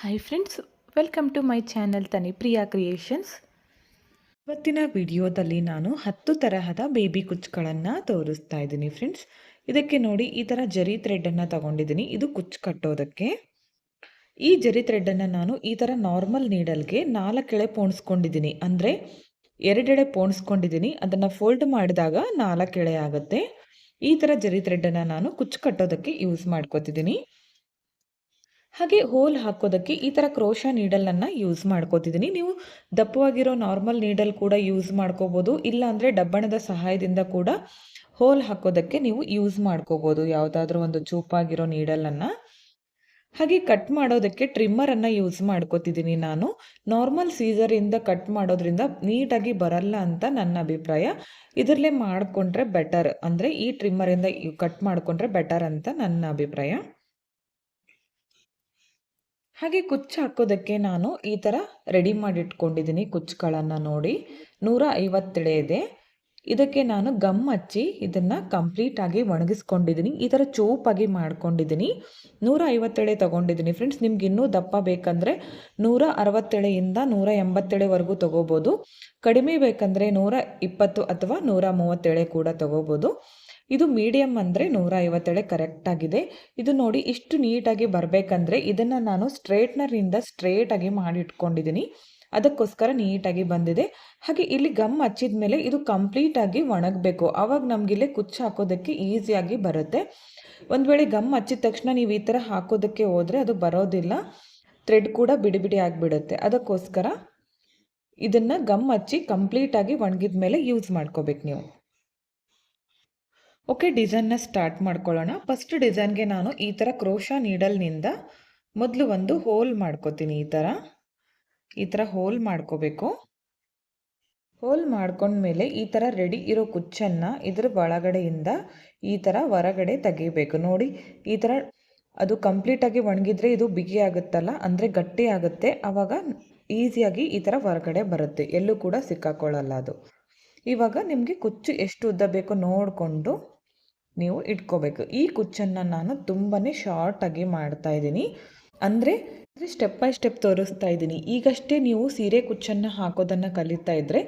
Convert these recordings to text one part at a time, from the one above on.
Hi friends welcome to my channel Tani Priya creations ಇವತ್ತಿನ ವಿಡಿಯೋದಲ್ಲಿ ನಾನು ಹತ್ತು ತರಹದ ಬೇಬಿ ಕುಚ್ಚುಗಳನ್ನು ತೋರಿಸ್ತಾ ಇದ್ದೀನಿ ಫ್ರೆಂಡ್ಸ್ ಇದಕ್ಕೆ ನೋಡಿ ಈ ಥರ ಜರಿ ಥ್ರೆಡನ್ನು ತಗೊಂಡಿದ್ದೀನಿ. ಇದು ಕುಚ್ಚು ಕಟ್ಟೋದಕ್ಕೆ. ಈ ಜರಿ ಥ್ರೆಡನ್ನು ನಾನು ಈ ಥರ ನಾರ್ಮಲ್ ನೀಡಲ್ಗೆ ನಾಲ್ಕೆಳೆ ಪೋಣಿಸ್ಕೊಂಡಿದ್ದೀನಿ. ಅಂದರೆ ಎರಡೆಡೆ ಪೋಣಿಸ್ಕೊಂಡಿದ್ದೀನಿ. ಅದನ್ನು ಫೋಲ್ಡ್ ಮಾಡಿದಾಗ ನಾಲ್ಕೆಳೆ ಆಗುತ್ತೆ. ಈ ಥರ ಜರಿ ಥ್ರೆಡನ್ನು ನಾನು ಕುಚ್ಚು ಕಟ್ಟೋದಕ್ಕೆ ಯೂಸ್ ಮಾಡ್ಕೋತಿದ್ದೀನಿ. ಹಾಗೆ ಹೋಲ್ ಹಾಕೋದಕ್ಕೆ ಈ ಥರ ಕ್ರೋಶ ನೀಡಲನ್ನು ಯೂಸ್ ಮಾಡ್ಕೋತಿದ್ದೀನಿ ನೀವು ದಪ್ಪವಾಗಿರೋ ನಾರ್ಮಲ್ ನೀಡಲ್ ಕೂಡ ಯೂಸ್ ಮಾಡ್ಕೋಬೋದು. ಇಲ್ಲ ಅಂದರೆ ಡಬ್ಬಣದ ಸಹಾಯದಿಂದ ಕೂಡ ಹೋಲ್ ಹಾಕೋದಕ್ಕೆ ನೀವು ಯೂಸ್ ಮಾಡ್ಕೋಬೋದು. ಯಾವುದಾದ್ರೂ ಒಂದು ಚೂಪಾಗಿರೋ ನೀಡಲನ್ನು ಹಾಗೆ ಕಟ್ ಮಾಡೋದಕ್ಕೆ ಟ್ರಿಮ್ಮರನ್ನು ಯೂಸ್ ಮಾಡ್ಕೋತಿದ್ದೀನಿ ನಾನು. ನಾರ್ಮಲ್ ಸೀಸರಿಂದ ಕಟ್ ಮಾಡೋದ್ರಿಂದ ನೀಟಾಗಿ ಬರಲ್ಲ ಅಂತ ನನ್ನ ಅಭಿಪ್ರಾಯ. ಇದರಲ್ಲೇ ಮಾಡಿಕೊಂಡ್ರೆ ಬೆಟರ್ ಅಂದರೆ ಈ ಟ್ರಿಮ್ಮರಿಂದ ಕಟ್ ಮಾಡಿಕೊಂಡ್ರೆ ಬೆಟರ್ ಅಂತ ನನ್ನ ಅಭಿಪ್ರಾಯ. ಹಾಗೆ ಕುಚ್ಚು ಹಾಕೋದಕ್ಕೆ ನಾನು ಈ ಥರ ರೆಡಿ ಮಾಡಿಟ್ಕೊಂಡಿದ್ದೀನಿ ಕುಚ್ಚುಗಳನ್ನು ನೋಡಿ. ನೂರ ಐವತ್ತೆಳೆ ಇದೆ. ಇದಕ್ಕೆ ನಾನು ಗಮ್ ಹಚ್ಚಿ ಇದನ್ನು ಕಂಪ್ಲೀಟಾಗಿ ಒಣಗಿಸ್ಕೊಂಡಿದ್ದೀನಿ. ಈ ಥರ ಚೂಪಾಗಿ ಮಾಡ್ಕೊಂಡಿದ್ದೀನಿ. ನೂರ ಐವತ್ತೆಳೆ ತೊಗೊಂಡಿದ್ದೀನಿ ಫ್ರೆಂಡ್ಸ್ ನಿಮ್ಗೆ ಇನ್ನೂ ದಪ್ಪ ಬೇಕಂದರೆ ನೂರ ಅರವತ್ತೆಳೆಯಿಂದ ನೂರ ಎಂಬತ್ತೆಳೆವರೆಗೂ ತೊಗೋಬೋದು. ಕಡಿಮೆ ಬೇಕಂದರೆ ನೂರ ಇಪ್ಪತ್ತು ಅಥವಾ ನೂರ ಮೂವತ್ತೆಳೆ ಕೂಡ ತೊಗೋಬೋದು. ಇದು ಮೀಡಿಯಮ್ ಅಂದರೆ ನೂರ ಐವತ್ತೆಳೆ ಕರೆಕ್ಟಾಗಿದೆ ಇದು ನೋಡಿ ಇಷ್ಟು ನೀಟಾಗಿ ಬರಬೇಕಂದ್ರೆ ಇದನ್ನು ನಾನು ಸ್ಟ್ರೇಟ್ನರಿಂದ ಸ್ಟ್ರೇಟಾಗಿ ಮಾಡಿಟ್ಕೊಂಡಿದ್ದೀನಿ ಅದಕ್ಕೋಸ್ಕರ ನೀಟಾಗಿ ಬಂದಿದೆ. ಹಾಗೆ ಇಲ್ಲಿ ಗಮ್ ಹಚ್ಚಿದ ಮೇಲೆ ಇದು ಕಂಪ್ಲೀಟಾಗಿ ಒಣಗಬೇಕು. ಆವಾಗ ನಮಗಿಲ್ಲಿ ಕುಚ್ಚು ಹಾಕೋದಕ್ಕೆ ಈಸಿಯಾಗಿ ಬರುತ್ತೆ. ಒಂದು ವೇಳೆ ಗಮ್ ಹಚ್ಚಿದ ತಕ್ಷಣ ನೀವು ಈ ಥರ ಹಾಕೋದಕ್ಕೆ ಹೋದರೆ ಅದು ಬರೋದಿಲ್ಲ. ಥ್ರೆಡ್ ಕೂಡ ಬಿಡಿ ಬಿಡಿ ಆಗಿಬಿಡುತ್ತೆ. ಅದಕ್ಕೋಸ್ಕರ ಇದನ್ನು ಗಮ್ ಹಚ್ಚಿ ಕಂಪ್ಲೀಟಾಗಿ ಒಣಗಿದ ಮೇಲೆ ಯೂಸ್ ಮಾಡ್ಕೋಬೇಕು ನೀವು. ಓಕೆ ಡಿಸೈನ್ನ ಸ್ಟಾರ್ಟ್ ಮಾಡ್ಕೊಳ್ಳೋಣ. ಫಸ್ಟ್ ಡಿಸೈನ್ಗೆ ನಾನು ಈ ಥರ ಕ್ರೋಶ ನೀಡಲ್ನಿಂದ ಮೊದಲು ಒಂದು ಹೋಲ್ ಮಾಡ್ಕೋತೀನಿ ಈ ಥರ ಈ ಥರ ಹೋಲ್ ಮಾಡ್ಕೋಬೇಕು. ಹೋಲ್ ಮಾಡ್ಕೊಂಡ್ಮೇಲೆ ಈ ಥರ ರೆಡಿ ಇರೋ ಕುಚ್ಚನ್ನು ಇದ್ರ ಒಳಗಡೆಯಿಂದ ಈ ಥರ ಹೊರಗಡೆ ತೆಗಿಬೇಕು. ನೋಡಿ, ಈ ಥರ ಅದು ಕಂಪ್ಲೀಟಾಗಿ ಒಣಗಿದ್ರೆ ಇದು ಬಿಗಿ ಆಗುತ್ತಲ್ಲ, ಅಂದರೆ ಗಟ್ಟಿ ಆಗುತ್ತೆ. ಆವಾಗ ಈಸಿಯಾಗಿ ಈ ಥರ ಹೊರಗಡೆ ಬರುತ್ತೆ. ಎಲ್ಲೂ ಕೂಡ ಸಿಕ್ಕಾಕೊಳ್ಳಲ್ಲ ಅದು. ಇವಾಗ ನಿಮಗೆ ಕುಚ್ಚು ಎಷ್ಟು ಉದ್ದ ಬೇಕೋ ನೋಡಿಕೊಂಡು ನೀವು ಇಟ್ಕೋಬೇಕು. ಈ ಕುಚ್ಚನ್ನು ನಾನು ತುಂಬಾ ಶಾರ್ಟಾಗಿ ಮಾಡ್ತಾ ಇದ್ದೀನಿ. ಅಂದರೆ ಸ್ಟೆಪ್ ಬೈ ಸ್ಟೆಪ್ ತೋರಿಸ್ತಾ ಇದ್ದೀನಿ. ಈಗಷ್ಟೇ ನೀವು ಸೀರೆ ಕುಚ್ಚನ್ನು ಹಾಕೋದನ್ನು ಕಲಿತಾ ಇದ್ದರೆ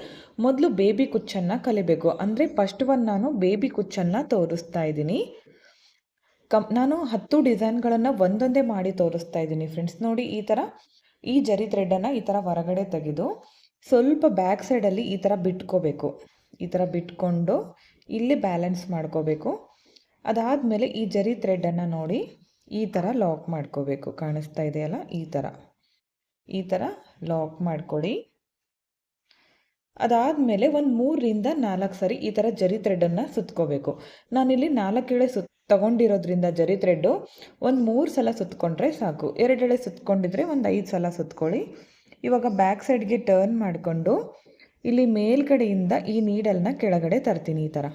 ಮೊದಲು ಬೇಬಿ ಕುಚ್ಚನ್ನು ಕಲಿಬೇಕು. ಅಂದರೆ ಫಸ್ಟ್ ಒನ್ ನಾನು ಬೇಬಿ ಕುಚ್ಚನ್ನು ತೋರಿಸ್ತಾ ಇದ್ದೀನಿ. ಕಮ್, ನಾನು ಹತ್ತು ಡಿಸೈನ್ಗಳನ್ನು ಒಂದೊಂದೇ ಮಾಡಿ ತೋರಿಸ್ತಾ ಇದ್ದೀನಿ ಫ್ರೆಂಡ್ಸ್ ನೋಡಿ, ಈ ಥರ ಈ ಜರಿ ಥ್ರೆಡನ್ನು ಈ ಥರ ಹೊರಗಡೆ ತೆಗೆದು ಸ್ವಲ್ಪ ಬ್ಯಾಕ್ ಸೈಡಲ್ಲಿ ಈ ಥರ ಬಿಟ್ಕೋಬೇಕು. ಈ ಥರ ಬಿಟ್ಕೊಂಡು ಇಲ್ಲಿ ಬ್ಯಾಲೆನ್ಸ್ ಮಾಡ್ಕೋಬೇಕು. ಅದಾದಮೇಲೆ ಈ ಜರಿ ಥ್ರೆಡನ್ನು ನೋಡಿ ಈ ಥರ ಲಾಕ್ ಮಾಡ್ಕೋಬೇಕು. ಕಾಣಿಸ್ತಾ ಇದೆಯಲ್ಲ? ಈ ಥರ ಈ ಥರ ಲಾಕ್ ಮಾಡ್ಕೊಳ್ಳಿ. ಅದಾದಮೇಲೆ ಒಂದು ಮೂರರಿಂದ ನಾಲ್ಕು ಸರಿ ಈ ಥರ ಜರಿ ಥ್ರೆಡನ್ನು ಸುತ್ಕೋಬೇಕು. ನಾನಿಲ್ಲಿ ನಾಲ್ಕೆಳೆ ಸುತ್ ತಗೊಂಡಿರೋದ್ರಿಂದ ಜರಿ ಥ್ರೆಡ್ಡು ಒಂದು ಮೂರು ಸಲ ಸುತ್ಕೊಂಡ್ರೆ ಸಾಕು. ಎರಡೆಳೆ ಸುತ್ಕೊಂಡಿದ್ರೆ ಒಂದು ಐದು ಸಲ ಸುತ್ಕೊಳ್ಳಿ. ಇವಾಗ ಬ್ಯಾಕ್ ಸೈಡ್ಗೆ ಟರ್ನ್ ಮಾಡಿಕೊಂಡು ಇಲ್ಲಿ ಮೇಲ್ಗಡೆಯಿಂದ ಈ ನೀಡಲ್ನ ಕೆಳಗಡೆ ತರ್ತೀನಿ ಈ ಥರ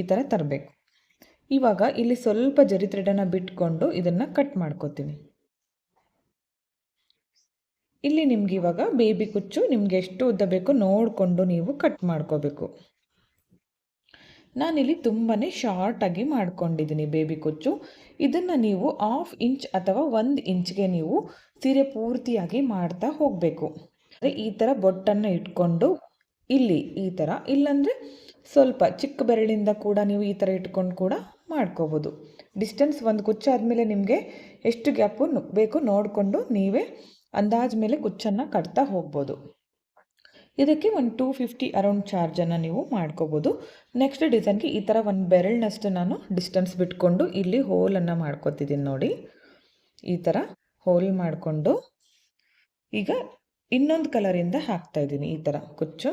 ಈ ಥರ ತರಬೇಕು. ಇವಾಗ ಇಲ್ಲಿ ಸ್ವಲ್ಪ ಜರಿ ಥ್ರೆಡನ್ನು ಬಿಟ್ಕೊಂಡು ಇದನ್ನು ಕಟ್ ಮಾಡ್ಕೋತೀನಿ ಇಲ್ಲಿ ನಿಮ್ಗೆ ಇವಾಗ ಬೇಬಿ ಕುಚ್ಚು ನಿಮ್ಗೆ ಎಷ್ಟು ಉದ್ದ ಬೇಕೋ ನೋಡಿಕೊಂಡು ನೀವು ಕಟ್ ಮಾಡ್ಕೋಬೇಕು. ನಾನಿಲ್ಲಿ ತುಂಬಾ ಶಾರ್ಟಾಗಿ ಮಾಡ್ಕೊಂಡಿದ್ದೀನಿ ಬೇಬಿ ಕುಚ್ಚು. ಇದನ್ನು ನೀವು ಹಾಫ್ ಇಂಚ್ ಅಥವಾ ಒಂದು ಇಂಚ್ಗೆ ನೀವು ಸೀರೆ ಪೂರ್ತಿಯಾಗಿ ಮಾಡ್ತಾ ಹೋಗಬೇಕು. ಅಂದರೆ ಈ ಥರ ಬೊಟ್ಟನ್ನು ಇಟ್ಕೊಂಡು ಇಲ್ಲಿ ಈ ಥರ ಇಲ್ಲಾಂದರೆ ಸ್ವಲ್ಪ ಚಿಕ್ಕ ಬೆರಳಿಂದ ಕೂಡ ನೀವು ಈ ಥರ ಇಟ್ಕೊಂಡು ಕೂಡ ಮಾಡ್ಕೋಬೋದು. ಡಿಸ್ಟೆನ್ಸ್ ಒಂದು ಗುಚ್ಚ ಆದಮೇಲೆ ನಿಮಗೆ ಎಷ್ಟು ಗ್ಯಾಪು ಬೇಕು ನೋಡಿಕೊಂಡು ನೀವೇ ಅಂದಾಜು ಮೇಲೆ ಕುಚ್ಚನ್ನು ಕಟ್ತಾ ಹೋಗ್ಬೋದು. ಇದಕ್ಕೆ ಒಂದು ಟೂ ಫಿಫ್ಟಿ ಅರೌಂಡ್ ಚಾರ್ಜನ್ನು ನೀವು ಮಾಡ್ಕೋಬೋದು. ನೆಕ್ಸ್ಟ್ ಡಿಸೈನ್ಗೆ ಈ ಥರ ಒಂದು ಬೆರಳಿನಷ್ಟು ನಾನು ಡಿಸ್ಟೆನ್ಸ್ ಬಿಟ್ಕೊಂಡು ಇಲ್ಲಿ ಹೋಲನ್ನು ಮಾಡ್ಕೊತಿದ್ದೀನಿ ನೋಡಿ. ಈ ಥರ ಹೋಲ್ ಮಾಡಿಕೊಂಡು ಈಗ ಇನ್ನೊಂದು ಕಲರಿಂದ ಹಾಕ್ತಾಯಿದ್ದೀನಿ ಈ ಥರ ಕುಚ್ಚು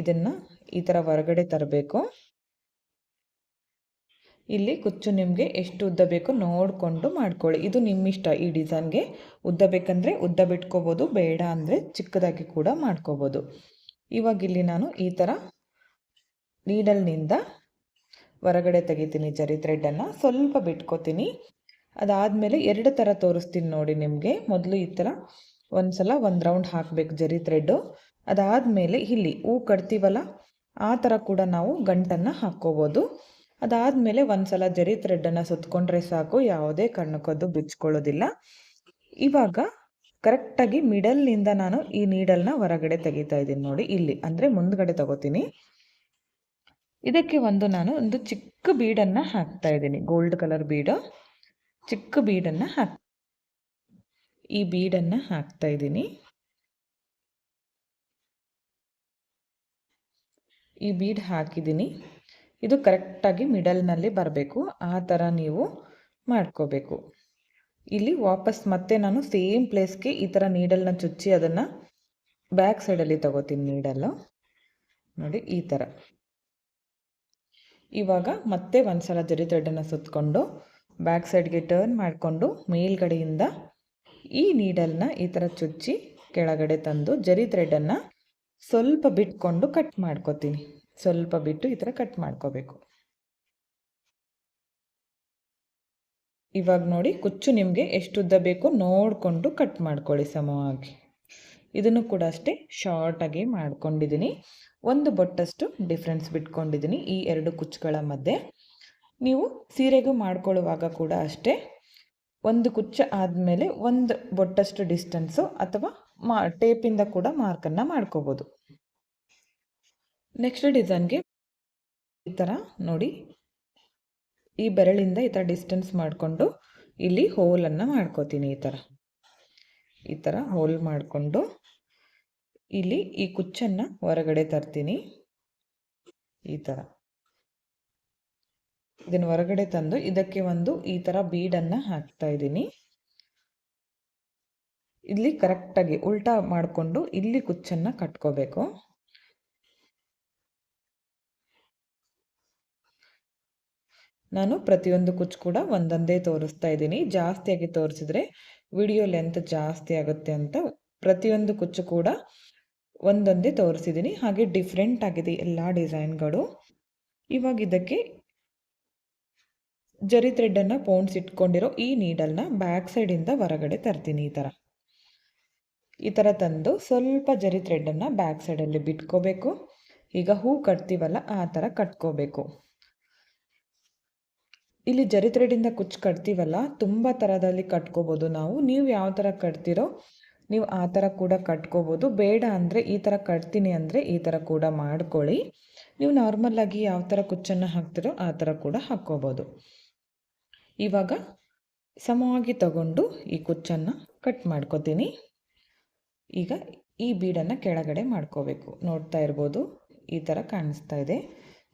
ಇದನ್ನು ಈ ಥರ ಹೊರಗಡೆ ತರಬೇಕು. ಇಲ್ಲಿ ಕುಚ್ಚು ನಿಮಗೆ ಎಷ್ಟು ಉದ್ದ ಬೇಕೋ ನೋಡಿಕೊಂಡು ಮಾಡ್ಕೊಳ್ಳಿ. ಇದು ನಿಮ್ಮಿಷ್ಟ ಈ ಡಿಸೈನ್ಗೆ. ಉದ್ದ ಬೇಕಂದರೆ ಉದ್ದ ಬಿಟ್ಕೋಬೋದು, ಬೇಡ ಅಂದರೆ ಚಿಕ್ಕದಾಗಿ ಕೂಡ ಮಾಡ್ಕೋಬೋದು. ಇವಾಗ ಇಲ್ಲಿ ನಾನು ಈ ಥರ ನೀಡಲ್ನಿಂದ ಹೊರಗಡೆ ತೆಗಿತೀನಿ ಜರಿ ಥ್ರೆಡನ್ನು ಸ್ವಲ್ಪ ಬಿಟ್ಕೋತೀನಿ. ಅದಾದಮೇಲೆ ಎರಡು ಥರ ತೋರಿಸ್ತೀನಿ ನೋಡಿ ನಿಮಗೆ. ಮೊದಲು ಈ ಥರ ಒಂದು ಸಲ ಒಂದು ರೌಂಡ್ ಹಾಕಬೇಕು ಜರಿ ಥ್ರೆಡ್ಡು ಅದಾದಮೇಲೆ ಇಲ್ಲಿ ಹೂ ಕಟ್ತೀವಲ್ಲ, ಆ ಥರ ಕೂಡ ನಾವು ಗಂಟನ್ನು ಹಾಕ್ಕೋಬೋದು. ಅದಾದಮೇಲೆ ಒಂದು ಸಲ ಜರಿ ಥ್ರೆಡ್ಡನ್ನು ಸುತ್ತಕೊಂಡ್ರೆ ಸಾಕು, ಯಾವುದೇ ಕಾರಣಕ್ಕದ್ದು ಬಿಚ್ಕೊಳ್ಳೋದಿಲ್ಲ. ಇವಾಗ ಕರೆಕ್ಟಾಗಿ ಮಿಡಲ್ನಿಂದ ನಾನು ಈ ನೀಡಲ್ನ ಹೊರಗಡೆ ತೆಗಿತಾ ಇದ್ದೀನಿ ನೋಡಿ, ಇಲ್ಲಿ. ಅಂದರೆ ಮುಂದ್ಗಡೆ ತಗೋತೀನಿ. ಇದಕ್ಕೆ ಒಂದು ನಾನು ಒಂದು ಚಿಕ್ಕ ಬೀಡನ್ನು ಹಾಕ್ತಾ ಇದ್ದೀನಿ, ಗೋಲ್ಡ್ ಕಲರ್ ಬೀಡು. ಚಿಕ್ಕ ಬೀಡನ್ನು ಹಾಕ್ ಈ ಬೀಡನ್ನು ಹಾಕ್ತಾ ಇದ್ದೀನಿ. ಈ ಬೀಡ್ ಹಾಕಿದ್ದೀನಿ. ಇದು ಕರೆಕ್ಟಾಗಿ ಮಿಡಲ್ನಲ್ಲಿ ಬರಬೇಕು. ಆ ಥರ ನೀವು ಮಾಡ್ಕೋಬೇಕು. ಇಲ್ಲಿ ವಾಪಸ್ ಮತ್ತೆ ನಾನು ಸೇಮ್ ಪ್ಲೇಸ್ಗೆ ಈ ಥರ ನೀಡಲ್ನ ಚುಚ್ಚಿ ಅದನ್ನು ಬ್ಯಾಕ್ ಸೈಡಲ್ಲಿ ತಗೋತೀನಿ ನೀಡಲ್ಲು. ನೋಡಿ, ಈ ಥರ. ಇವಾಗ ಮತ್ತೆ ಒಂದ್ಸಲ ಜರಿ ಥ್ರೆಡನ್ನು ಸುತ್ತಕೊಂಡು ಬ್ಯಾಕ್ ಸೈಡ್ಗೆ ಟರ್ನ್ ಮಾಡಿಕೊಂಡು ಮೇಲ್ಗಡೆಯಿಂದ ಈ ನೀಡಲ್ನ ಈ ಥರ ಚುಚ್ಚಿ ಕೆಳಗಡೆ ತಂದು ಜರಿ ಥ್ರೆಡನ್ನು ಸ್ವಲ್ಪ ಬಿಟ್ಕೊಂಡು ಕಟ್ ಮಾಡ್ಕೋತೀನಿ. ಸ್ವಲ್ಪ ಬಿಟ್ಟು ಈ ಥರ ಕಟ್ ಮಾಡ್ಕೋಬೇಕು. ಇವಾಗ ನೋಡಿ ಕುಚ್ಚು ನಿಮಗೆ ಎಷ್ಟು ಉದ್ದ ಬೇಕೋ ನೋಡಿಕೊಂಡು ಕಟ್ ಮಾಡ್ಕೊಳ್ಳಿ ಸಮವಾಗಿ. ಇದನ್ನು ಕೂಡ ಅಷ್ಟೇ ಶಾರ್ಟಾಗಿ ಮಾಡ್ಕೊಂಡಿದ್ದೀನಿ. ಒಂದು ಬೊಟ್ಟಷ್ಟು ಡಿಫ್ರೆನ್ಸ್ ಬಿಟ್ಕೊಂಡಿದ್ದೀನಿ ಈ ಎರಡು ಕುಚ್ಚುಗಳ ಮಧ್ಯೆ. ನೀವು ಸೀರೆಗೂ ಮಾಡ್ಕೊಳ್ಳುವಾಗ ಕೂಡ ಅಷ್ಟೇ ಒಂದು ಕುಚ್ಚ ಆದಮೇಲೆ ಒಂದು ಬೊಟ್ಟಷ್ಟು ಡಿಸ್ಟೆನ್ಸು ಅಥವಾ ಮಾ, ಟೇಪಿಂದ ಕೂಡ ಮಾರ್ಕನ್ನು ಮಾಡ್ಕೋಬೋದು. ನೆಕ್ಸ್ಟ್ ಡಿಸೈನ್ಗೆ ಈ ಥರ ನೋಡಿ. ಈ ಬೆರಳಿಂದ ಈ ಥರ ಡಿಸ್ಟೆನ್ಸ್ ಮಾಡಿಕೊಂಡು ಇಲ್ಲಿ ಹೋಲನ್ನು ಮಾಡ್ಕೋತೀನಿ ಈ ಥರ ಈ ಥರ ಹೋಲ್ ಮಾಡಿಕೊಂಡು ಇಲ್ಲಿ ಈ ಕುಚ್ಚನ್ನು ಹೊರಗಡೆ ತರ್ತೀನಿ. ಈ ಥರ ಇದನ್ನು ಹೊರಗಡೆ ತಂದು ಇದಕ್ಕೆ ಒಂದು ಈ ಥರ ಬೀಡನ್ನು ಹಾಕ್ತಾ ಇದ್ದೀನಿ. ಇಲ್ಲಿ ಕರೆಕ್ಟಾಗಿ ಉಲ್ಟಾ ಮಾಡಿಕೊಂಡು ಇಲ್ಲಿ ಕುಚ್ಚನ್ನು ಕಟ್ಕೋಬೇಕು. ನಾನು ಪ್ರತಿಯೊಂದು ಕುಚ್ಚು ಕೂಡ ಒಂದೊಂದೇ ತೋರಿಸ್ತಾ ಇದ್ದೀನಿ. ಜಾಸ್ತಿಯಾಗಿ ತೋರಿಸಿದ್ರೆ ವಿಡಿಯೋ ಲೆಂತ್ ಜಾಸ್ತಿ ಆಗುತ್ತೆ ಅಂತ ಪ್ರತಿಯೊಂದು ಕುಚ್ಚು ಕೂಡ ಒಂದೊಂದೇ ತೋರಿಸಿದ್ದೀನಿ. ಹಾಗೆ ಡಿಫ್ರೆಂಟ್ ಆಗಿದೆ ಎಲ್ಲ ಡಿಸೈನ್ಗಳು. ಇವಾಗ ಇದಕ್ಕೆ ಜರಿ ಥ್ರೆಡ್ಡನ್ನು ಪೌಂಡ್ಸ್ ಇಟ್ಕೊಂಡಿರೋ ಈ ನೀಡಲ್ನ ಬ್ಯಾಕ್ ಸೈಡಿಂದ ಹೊರಗಡೆ ತರ್ತೀನಿ ಈ ಥರ ಈ ಥರ ತಂದು ಸ್ವಲ್ಪ ಜರಿ ಥ್ರೆಡ್ಡನ್ನು ಬ್ಯಾಕ್ ಸೈಡಲ್ಲಿ ಬಿಟ್ಕೋಬೇಕು. ಈಗ ಹೂ ಕಟ್ತೀವಲ್ಲ ಆ ಥರ ಕಟ್ಕೋಬೇಕು. ಇಲ್ಲಿ ಜರಿ ಥ್ರೆಡಿಂದ ಕುಚ್ಚು ಕಟ್ತೀವಲ್ಲ, ತುಂಬ ಥರದಲ್ಲಿ ಕಟ್ಕೋಬೋದು ನಾವು. ನೀವು ಯಾವ ಥರ ಕಟ್ತೀರೋ ನೀವು ಆ ಥರ ಕೂಡ ಕಟ್ಕೋಬೋದು. ಬೇಡ ಅಂದರೆ ಈ ಥರ ಕಟ್ತೀನಿ ಅಂದರೆ ಈ ಥರ ಕೂಡ ಮಾಡ್ಕೊಳ್ಳಿ. ನೀವು ನಾರ್ಮಲ್ಲಾಗಿ ಯಾವ ಥರ ಕುಚ್ಚನ್ನು ಹಾಕ್ತಿರೋ ಆ ಥರ ಕೂಡ ಹಾಕ್ಕೋಬೋದು. ಇವಾಗ ಸಮವಾಗಿ ತಗೊಂಡು ಈ ಕುಚ್ಚನ್ನು ಕಟ್ ಮಾಡ್ಕೋತೀನಿ. ಈಗ ಈ ಬೀಡನ್ನು ಕೆಳಗಡೆ ಮಾಡ್ಕೋಬೇಕು. ನೋಡ್ತಾ ಇರ್ಬೋದು, ಈ ಥರ ಕಾಣಿಸ್ತಾ ಇದೆ.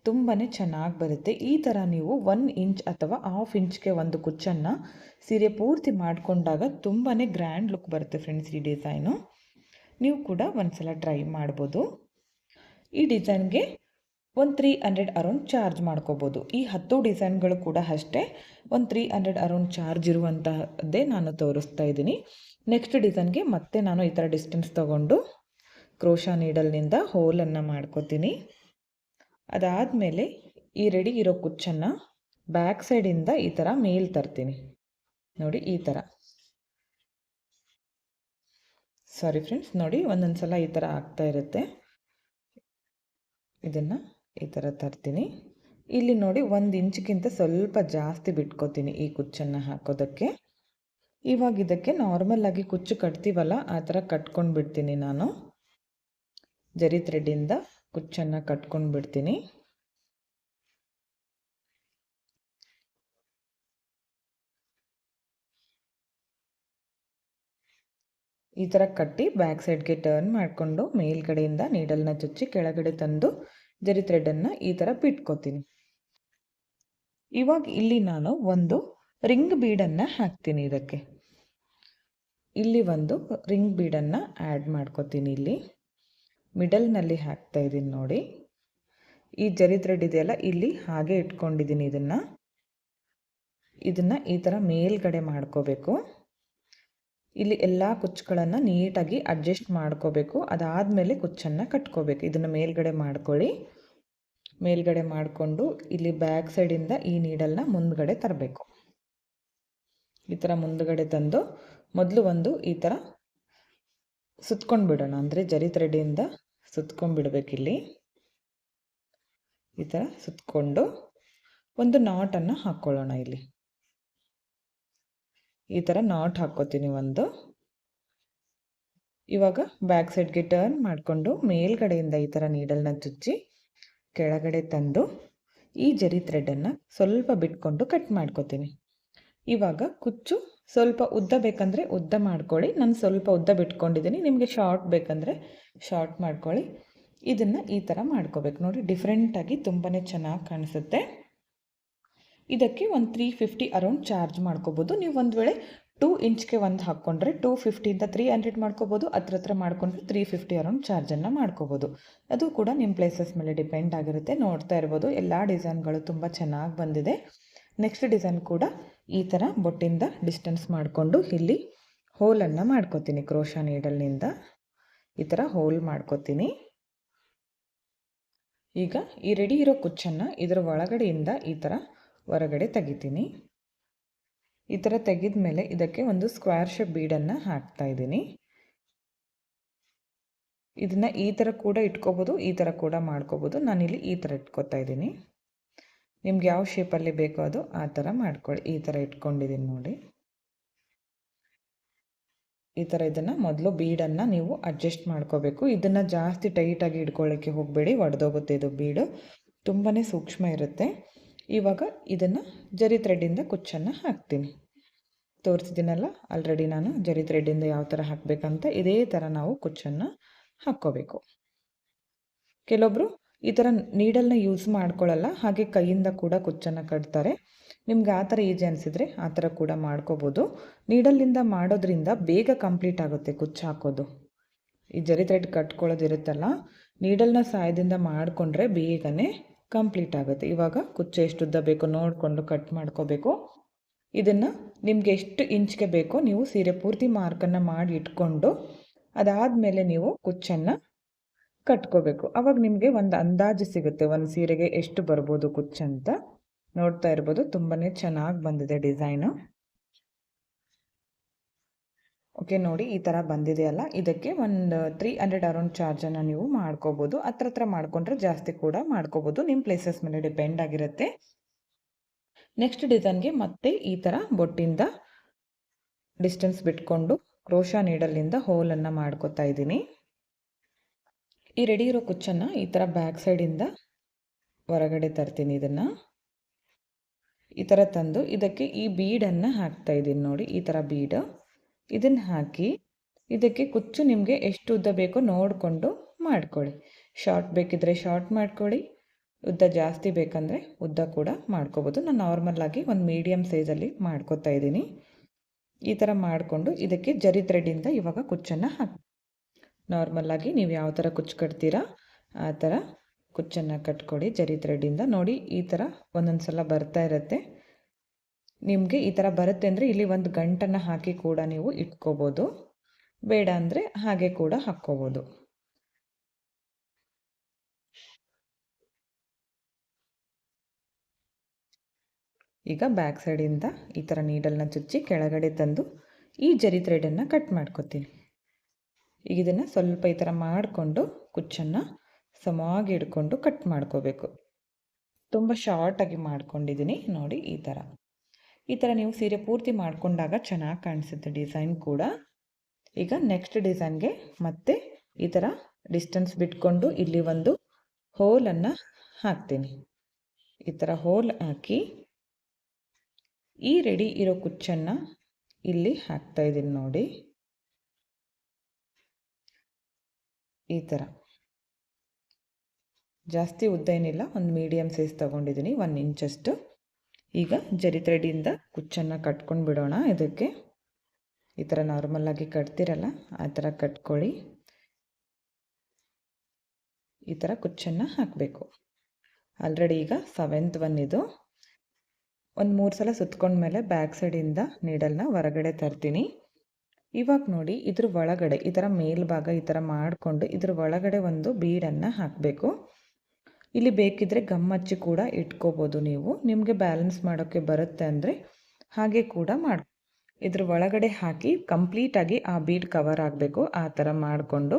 ತುಂಬಾ ಚೆನ್ನಾಗಿ ಬರುತ್ತೆ. ಈ ಥರ ನೀವು ಒನ್ ಇಂಚ್ ಅಥವಾ ಹಾಫ್ ಇಂಚ್ಗೆ ಒಂದು ಕುಚ್ಚನ್ನು ಸೀರೆ ಪೂರ್ತಿ ಮಾಡಿಕೊಂಡಾಗ ತುಂಬಾ ಗ್ರ್ಯಾಂಡ್ ಲುಕ್ ಬರುತ್ತೆ ಫ್ರೆಂಡ್ಸ್ ಈ ಡಿಸೈನು ನೀವು ಕೂಡ ಒಂದ್ಸಲ ಟ್ರೈ ಮಾಡ್ಬೋದು. ಈ ಡಿಸೈನ್ಗೆ ಒಂದು ತ್ರೀ ಹಂಡ್ರೆಡ್ ಅರೌಂಡ್ ಚಾರ್ಜ್ ಮಾಡ್ಕೋಬೋದು. ಈ ಹತ್ತು ಡಿಸೈನ್ಗಳು ಕೂಡ ಅಷ್ಟೇ ಒಂದು ತ್ರೀ ಹಂಡ್ರೆಡ್ ಅರೌಂಡ್ ಚಾರ್ಜ್ ಇರುವಂತಹದ್ದೇ ನಾನು ತೋರಿಸ್ತಾ ಇದ್ದೀನಿ. ನೆಕ್ಸ್ಟ್ ಡಿಸೈನ್ಗೆ ಮತ್ತೆ ನಾನು ಈ ಥರ ಡಿಸ್ಟೆನ್ಸ್ ತೊಗೊಂಡು ಕ್ರೋಶಾ ನೀಡಲ್ನಿಂದ ಹೋಲನ್ನು ಮಾಡ್ಕೋತೀನಿ. ಅದಾದಮೇಲೆ ಈ ರೆಡಿ ಇರೋ ಕುಚ್ಚನ್ನು ಬ್ಯಾಕ್ ಸೈಡಿಂದ ಈ ಥರ ಮೇಲ್ ತರ್ತೀನಿ. ನೋಡಿ ಈ ಥರ ಸಾರಿ ಫ್ರೆಂಡ್ಸ್ ನೋಡಿ ಒಂದೊಂದು ಸಲ ಈ ಥರ ಆಗ್ತಾ ಇರುತ್ತೆ. ಇದನ್ನು ಈ ಥರ ತರ್ತೀನಿ. ಇಲ್ಲಿ ನೋಡಿ ಒಂದು ಇಂಚ್ಗಿಂತ ಸ್ವಲ್ಪ ಜಾಸ್ತಿ ಬಿಟ್ಕೋತೀನಿ ಈ ಕುಚ್ಚನ್ನು ಹಾಕೋದಕ್ಕೆ. ಇವಾಗ ಇದಕ್ಕೆ ನಾರ್ಮಲ್ ಆಗಿ ಕುಚ್ಚು ಕಟ್ತೀವಲ್ಲ, ಆ ಥರ ಕಟ್ಕೊಂಡು ಬಿಡ್ತೀನಿ ನಾನು. ಜರಿ ಥ್ರೆಡ್ಡಿಂದ ಕುಚ್ಚನ್ನು ಕಟ್ಕೊಂಡು ಬಿಡ್ತೀನಿ. ಈ ಥರ ಕಟ್ಟಿ ಬ್ಯಾಕ್ ಸೈಡ್ಗೆ ಟರ್ನ್ ಮಾಡಿಕೊಂಡು ಮೇಲ್ಗಡೆಯಿಂದ ನೀಡಲ್ನ ಚುಚ್ಚಿ ಕೆಳಗಡೆ ತಂದು ಜರಿ ಥ್ರೆಡನ್ನು ಈ ಥರ ಬಿಟ್ಕೋತೀನಿ. ಇವಾಗ ಇಲ್ಲಿ ನಾನು ಒಂದು ರಿಂಗ್ ಬೀಡನ್ನು ಹಾಕ್ತೀನಿ ಇದಕ್ಕೆ. ಇಲ್ಲಿ ಒಂದು ರಿಂಗ್ ಬೀಡನ್ನು ಆ್ಯಡ್ ಮಾಡ್ಕೋತೀನಿ ಇಲ್ಲಿ. ಮಿಡಲ್ನಲ್ಲಿ ಹಾಕ್ತಾ ಇದ್ದೀನಿ ನೋಡಿ. ಈ ಜರಿ ಥ್ರೆಡ್ ಇದೆಯಲ್ಲ, ಇಲ್ಲಿ ಹಾಗೆ ಇಟ್ಕೊಂಡಿದ್ದೀನಿ ಇದನ್ನು. ಇದನ್ನು ಈ ಥರ ಮೇಲ್ಗಡೆ ಮಾಡ್ಕೋಬೇಕು. ಇಲ್ಲಿ ಎಲ್ಲ ಕುಚ್ಚುಗಳನ್ನು ನೀಟಾಗಿ ಅಡ್ಜಸ್ಟ್ ಮಾಡ್ಕೋಬೇಕು. ಅದಾದಮೇಲೆ ಕುಚ್ಚನ್ನು ಕಟ್ಕೋಬೇಕು. ಇದನ್ನು ಮೇಲ್ಗಡೆ ಮಾಡ್ಕೊಳ್ಳಿ. ಮೇಲ್ಗಡೆ ಮಾಡಿಕೊಂಡು ಇಲ್ಲಿ ಬ್ಯಾಕ್ ಸೈಡಿಂದ ಈ ನೀಡಲ್ನ ಮುಂದ್ಗಡೆ ತರಬೇಕು. ಈ ಥರ ಮುಂದ್ಗಡೆ ತಂದು ಮೊದಲು ಒಂದು ಈ ಥರ ಸುತ್ಕೊಂಡು ಬಿಡೋಣ. ಅಂದರೆ ಜರಿ ಥ್ರೆಡ್ಡಿಂದ ಸುತ್ಕೊಂಡ್ಬಿಡ್ಬೇಕಿಲ್ಲಿ ಈ ಥರ ಸುತ್ಕೊಂಡು ಒಂದು ನಾಟನ್ನು ಹಾಕ್ಕೊಳ್ಳೋಣ ಇಲ್ಲಿ. ಈ ಥರ ನಾಟ್ ಹಾಕ್ಕೋತೀನಿ ಒಂದು. ಇವಾಗ ಬ್ಯಾಕ್ ಸೈಡ್ಗೆ ಟರ್ನ್ ಮಾಡಿಕೊಂಡು ಮೇಲ್ಗಡೆಯಿಂದ ಈ ಥರ ನೀಡಲ್ನ ಚುಚ್ಚಿ ಕೆಳಗಡೆ ತಂದು ಈ ಜರಿ ಥ್ರೆಡನ್ನು ಸ್ವಲ್ಪ ಬಿಟ್ಕೊಂಡು ಕಟ್ ಮಾಡ್ಕೋತೀನಿ. ಇವಾಗ ಕುಚ್ಚು ಸ್ವಲ್ಪ ಉದ್ದ ಬೇಕಂದರೆ ಉದ್ದ ಮಾಡ್ಕೊಳ್ಳಿ. ನಾನು ಸ್ವಲ್ಪ ಉದ್ದ ಬಿಟ್ಕೊಂಡಿದ್ದೀನಿ. ನಿಮಗೆ ಶಾರ್ಟ್ ಬೇಕಂದರೆ ಶಾರ್ಟ್ ಮಾಡ್ಕೊಳ್ಳಿ. ಇದನ್ನು ಈ ಥರ ಮಾಡ್ಕೋಬೇಕು. ನೋಡಿ ಡಿಫ್ರೆಂಟಾಗಿ ತುಂಬಾ ಚೆನ್ನಾಗಿ ಕಾಣಿಸುತ್ತೆ. ಇದಕ್ಕೆ ಒಂದು ತ್ರೀ ಫಿಫ್ಟಿ ಅರೌಂಡ್ ಚಾರ್ಜ್ ಮಾಡ್ಕೋಬೋದು. ನೀವು ಒಂದು ವೇಳೆ ಟೂ ಇಂಚ್ಗೆ ಒಂದು ಹಾಕ್ಕೊಂಡ್ರೆ ಟೂ ಫಿಫ್ಟಿಯಿಂದ ತ್ರೀ ಹಂಡ್ರೆಡ್ ಮಾಡ್ಕೋಬೋದು. ಹತ್ರ ಹತ್ರ ಮಾಡ್ಕೊಂಡ್ರೆ ತ್ರೀ ಫಿಫ್ಟಿ ಅರೌಂಡ್ ಚಾರ್ಜನ್ನು ಮಾಡ್ಕೋಬೋದು. ಅದು ಕೂಡ ನಿಮ್ಮ ಪ್ಲೇಸಸ್ ಮೇಲೆ ಡಿಪೆಂಡ್ ಆಗಿರುತ್ತೆ. ನೋಡ್ತಾ ಇರ್ಬೋದು. ಎಲ್ಲ ಡಿಸೈನ್ಗಳು ತುಂಬ ಚೆನ್ನಾಗಿ ಬಂದಿದೆ. ನೆಕ್ಸ್ಟ್ ಡಿಸೈನ್ ಕೂಡ ಈ ಥರ ಬೊಟ್ಟಿಂದ ಡಿಸ್ಟೆನ್ಸ್ ಮಾಡಿಕೊಂಡು ಇಲ್ಲಿ ಹೋಲನ್ನು ಮಾಡ್ಕೋತೀನಿ. ಕ್ರೋಶಾ ನೀಡಲ್ನಿಂದ ಈ ಥರ ಹೋಲ್ ಮಾಡ್ಕೋತೀನಿ. ಈಗ ಈ ರೆಡಿ ಇರೋ ಕುಚ್ಚನ್ನು ಇದರ ಒಳಗಡೆಯಿಂದ ಈ ಥರ ಹೊರಗಡೆ ತೆಗಿತೀನಿ. ಈ ಥರ ತೆಗೆದ ಮೇಲೆ ಇದಕ್ಕೆ ಒಂದು ಸ್ಕ್ವೇರ್ ಶೇಪ್ ಬೀಡನ್ನು ಹಾಕ್ತಾ ಇದ್ದೀನಿ. ಇದನ್ನು ಈ ಥರ ಕೂಡ ಇಟ್ಕೋಬೋದು, ಈ ಥರ ಕೂಡ ಮಾಡ್ಕೋಬೋದು. ನಾನಿಲ್ಲಿ ಈ ಥರ ಇಟ್ಕೋತಾ ಇದ್ದೀನಿ. ನಿಮ್ಗೆ ಯಾವ ಶೇಪಲ್ಲಿ ಬೇಕೋ ಅದು ಆ ಥರ ಮಾಡ್ಕೊಳ್ಳಿ. ಈ ಥರ ಇಟ್ಕೊಂಡಿದ್ದೀನಿ ನೋಡಿ. ಈ ಥರ ಇದನ್ನು ಮೊದಲು ಬೀಡನ್ನು ನೀವು ಅಡ್ಜಸ್ಟ್ ಮಾಡ್ಕೋಬೇಕು. ಇದನ್ನು ಜಾಸ್ತಿ ಟೈಟಾಗಿ ಇಟ್ಕೊಳ್ಳೋಕ್ಕೆ ಹೋಗಬೇಡಿ. ಒಡೆದೋಗುತ್ತೆ ಇದು ಬೀಡು ತುಂಬಾ ಸೂಕ್ಷ್ಮ ಇರುತ್ತೆ. ಇವಾಗ ಇದನ್ನು ಜರಿ ಥ್ರೆಡ್ಡಿಂದ ಕುಚ್ಚನ್ನು ಹಾಕ್ತೀನಿ. ತೋರಿಸಿದ್ದೀನಲ್ಲ? ಆಲ್ರೆಡಿ ನಾನು ಜರಿ ಥ್ರೆಡ್ಡಿಂದ ಯಾವ ಥರ ಹಾಕಬೇಕಂತ ಇದೇ ಥರ ನಾವು ಕುಚ್ಚನ್ನು ಹಾಕ್ಕೋಬೇಕು. ಕೆಲವೊಬ್ಬರು ಈ ಥರ ನೀಡಲ್ನ ಯೂಸ್ ಮಾಡ್ಕೊಳ್ಳಲ್ಲ ಹಾಗೆ ಕೈಯಿಂದ ಕೂಡ ಕುಚ್ಚನ್ನು ಕಟ್ತಾರೆ. ನಿಮ್ಗೆ ಆ ಥರ ಈಜಿ ಅನಿಸಿದರೆ ಆ ಥರ ಕೂಡ ಮಾಡ್ಕೋಬೋದು. ನೀಡಲ್ಲಿಂದ ಮಾಡೋದ್ರಿಂದ ಬೇಗ ಕಂಪ್ಲೀಟ್ ಆಗುತ್ತೆ ಕುಚ್ಚು ಹಾಕೋದು. ಈ ಜರಿ ಥ್ರೆಡ್ ಕಟ್ಕೊಳ್ಳೋದಿರುತ್ತಲ್ಲ ನೀಡಲ್ನ ಸಹಾಯದಿಂದ ಮಾಡಿಕೊಂಡ್ರೆ ಬೇಗನೆ ಕಂಪ್ಲೀಟ್ ಆಗುತ್ತೆ. ಇವಾಗ ಕುಚ್ಚು ಎಷ್ಟು ಉದ್ದ ಬೇಕೋ ನೋಡಿಕೊಂಡು ಕಟ್ ಮಾಡ್ಕೋಬೇಕು. ಇದನ್ನು ನಿಮಗೆ ಎಷ್ಟು ಇಂಚ್ಗೆ ಬೇಕೋ ನೀವು ಸೀರೆ ಪೂರ್ತಿ ಮಾರ್ಕನ್ನು ಮಾಡಿ ಇಟ್ಕೊಂಡು, ಅದಾದಮೇಲೆ ನೀವು ಕುಚ್ಚನ್ನು ಕಟ್ಕೋಬೇಕು. ಅವಾಗ ನಿಮಗೆ ಒಂದು ಅಂದಾಜು ಸಿಗುತ್ತೆ. ಒಂದು ಸೀರೆಗೆ ಎಷ್ಟು ಬರ್ಬೋದು ಕುಚ್ಚಂತ ನೋಡ್ತಾ ಇರ್ಬೋದು. ತುಂಬಾ ಚೆನ್ನಾಗಿ ಬಂದಿದೆ ಡಿಸೈನು. ಓಕೆ, ನೋಡಿ ಈ ಥರ ಬಂದಿದೆಯಲ್ಲ ಇದಕ್ಕೆ ಒಂದು ತ್ರೀ ಹಂಡ್ರೆಡ್ ಅರೌಂಡ್ ಚಾರ್ಜನ್ನು ನೀವು ಮಾಡ್ಕೋಬೋದು. ಹತ್ರ ಹತ್ರ ಮಾಡ್ಕೊಂಡ್ರೆ ಜಾಸ್ತಿ ಕೂಡ ಮಾಡ್ಕೋಬೋದು. ನಿಮ್ಮ ಪ್ಲೇಸಸ್ ಮೇಲೆ ಡಿಪೆಂಡ್ ಆಗಿರುತ್ತೆ. ನೆಕ್ಸ್ಟ್ ಡಿಸೈನ್ಗೆ ಮತ್ತೆ ಈ ಥರ ಬೊಟ್ಟಿಂದ ಡಿಸ್ಟೆನ್ಸ್ ಬಿಟ್ಕೊಂಡು ಕ್ರೋಶಾ ನೀಡಲಿಂದ ಹೋಲನ್ನು ಮಾಡ್ಕೋತಾ ಇದ್ದೀನಿ. ಈ ರೆಡಿ ಇರೋ ಕುಚ್ಚನ್ನು ಈ ಥರ ಬ್ಯಾಕ್ ಸೈಡಿಂದ ಹೊರಗಡೆ ತರ್ತೀನಿ ಇದನ್ನು. ಈ ಥರ ತಂದು ಇದಕ್ಕೆ ಈ ಬೀಡನ್ನು ಹಾಕ್ತಾ ಇದ್ದೀನಿ ನೋಡಿ, ಈ ಥರ ಬೀಡು ಇದನ್ನು ಹಾಕಿ ಇದಕ್ಕೆ ಕುಚ್ಚು ನಿಮಗೆ ಎಷ್ಟು ಉದ್ದ ಬೇಕೋ ನೋಡಿಕೊಂಡು ಮಾಡ್ಕೊಳ್ಳಿ. ಶಾರ್ಟ್ ಬೇಕಿದ್ರೆ ಶಾರ್ಟ್ ಮಾಡ್ಕೊಳ್ಳಿ, ಉದ್ದ ಜಾಸ್ತಿ ಬೇಕಂದರೆ ಉದ್ದ ಕೂಡ ಮಾಡ್ಕೋಬೋದು. ನಾನು ನಾರ್ಮಲ್ಲಾಗಿ ಒಂದು ಮೀಡಿಯಮ್ ಸೈಜಲ್ಲಿ ಮಾಡ್ಕೋತಾ ಇದ್ದೀನಿ. ಈ ಥರ ಮಾಡಿಕೊಂಡು ಇದಕ್ಕೆ ಜರಿ ಥ್ರೆಡ್ಡಿಂದ ಇವಾಗ ಕುಚ್ಚನ್ನು ಹಾಕಿ ನಾರ್ಮಲ್ಲಾಗಿ ನೀವು ಯಾವ ಥರ ಕುಚ್ಚು ಕಟ್ತೀರಾ, ಆ ಥರ ಕುಚ್ಚನ್ನು ಕಟ್ಕೊಡಿ ಜರಿ ಥ್ರೆಡ್ಡಿಂದ ನೋಡಿ ಈ ಥರ ಒಂದೊಂದು ಸಲ ಬರ್ತಾ ಇರುತ್ತೆ. ನಿಮಗೆ ಈ ಥರ ಬರುತ್ತೆ ಅಂದರೆ ಇಲ್ಲಿ ಒಂದು ಗಂಟನ್ನು ಹಾಕಿ ಕೂಡ ನೀವು ಇಟ್ಕೋಬೋದು. ಬೇಡ ಅಂದರೆ ಹಾಗೆ ಕೂಡ ಹಾಕ್ಕೋಬೋದು. ಈಗ ಬ್ಯಾಕ್ ಸೈಡಿಂದ ಈ ಥರ ನೀಡಲ್ನ ಚುಚ್ಚಿ ಕೆಳಗಡೆ ತಂದು ಈ ಜರಿ ಥ್ರೆಡನ್ನು ಕಟ್ ಮಾಡ್ಕೊತೀನಿ. ಈಗ ಇದನ್ನು ಸ್ವಲ್ಪ ಈ ಥರ ಮಾಡಿಕೊಂಡು ಕುಚ್ಚನ್ನು ಸಮವಾಗಿ ಹಿಡ್ಕೊಂಡು ಕಟ್ ಮಾಡ್ಕೋಬೇಕು. ತುಂಬ ಶಾರ್ಟಾಗಿ ಮಾಡ್ಕೊಂಡಿದ್ದೀನಿ ನೋಡಿ ಈ ಥರ ಈ ಥರ ನೀವು ಸೀರೆ ಪೂರ್ತಿ ಮಾಡಿಕೊಂಡಾಗ ಚೆನ್ನಾಗಿ ಕಾಣಿಸುತ್ತೆ ಡಿಸೈನ್ ಕೂಡ. ಈಗ ನೆಕ್ಸ್ಟ್ ಡಿಸೈನ್ಗೆ ಮತ್ತೆ ಈ ಥರ ಡಿಸ್ಟೆನ್ಸ್ ಬಿಟ್ಕೊಂಡು ಇಲ್ಲಿ ಒಂದು ಹೋಲನ್ನು ಹಾಕ್ತೀನಿ. ಈ ಥರ ಹೋಲ್ ಹಾಕಿ ಈ ರೆಡಿ ಇರೋ ಕುಚ್ಚನ್ನು ಇಲ್ಲಿ ಹಾಕ್ತಾ ಇದ್ದೀನಿ ನೋಡಿ. ಈ ಥರ. ಜಾಸ್ತಿ ಉದ್ದ ಏನಿಲ್ಲ, ಒಂದು ಮೀಡಿಯಮ್ ಸೈಜ್ ತೊಗೊಂಡಿದ್ದೀನಿ ಒನ್ ಇಂಚಷ್ಟು ಈಗ ಜರಿ ಥ್ರೆಡಿಂದ ಕುಚ್ಚನ್ನು ಕಟ್ಕೊಂಡು ಬಿಡೋಣ ಇದಕ್ಕೆ. ಈ ಥರ ನಾರ್ಮಲ್ಲಾಗಿ ಕಟ್ತಿರಲ್ಲ, ಆ ಥರ ಕಟ್ಕೊಳ್ಳಿ. ಈ ಥರ ಕುಚ್ಚನ್ನು ಹಾಕಬೇಕು. ಆಲ್ರೆಡಿ ಈಗ ಸೆವೆಂತ್ ಒನ್ ಇದು. ಒಂದು ಮೂರು ಸಲ ಸುತ್ಕೊಂಡ್ಮೇಲೆ ಬ್ಯಾಕ್ ಸೈಡಿಂದ ನೀಡಲ್ನ ಹೊರಗಡೆ ತರ್ತೀನಿ. ಇವಾಗ ನೋಡಿ ಇದ್ರ ಒಳಗಡೆ, ಈ ಥರ ಮೇಲ್ಭಾಗ ಈ ಥರ ಮಾಡಿಕೊಂಡು ಇದ್ರ ಒಳಗಡೆ ಒಂದು ಬೀಡನ್ನು ಹಾಕಬೇಕು. ಇಲ್ಲಿ ಬೇಕಿದ್ರೆ ಗಮ್ಮಚ್ಚಿ ಕೂಡ ಇಟ್ಕೋಬೋದು ನೀವು. ನಿಮಗೆ ಬ್ಯಾಲೆನ್ಸ್ ಮಾಡೋಕ್ಕೆ ಬರುತ್ತೆ ಅಂದರೆ ಹಾಗೆ ಕೂಡ ಮಾಡಿ, ಇದ್ರ ಒಳಗಡೆ ಹಾಕಿ ಕಂಪ್ಲೀಟಾಗಿ ಆ ಬೀಡ್ ಕವರ್ ಆಗಬೇಕು. ಆ ಥರ ಮಾಡಿಕೊಂಡು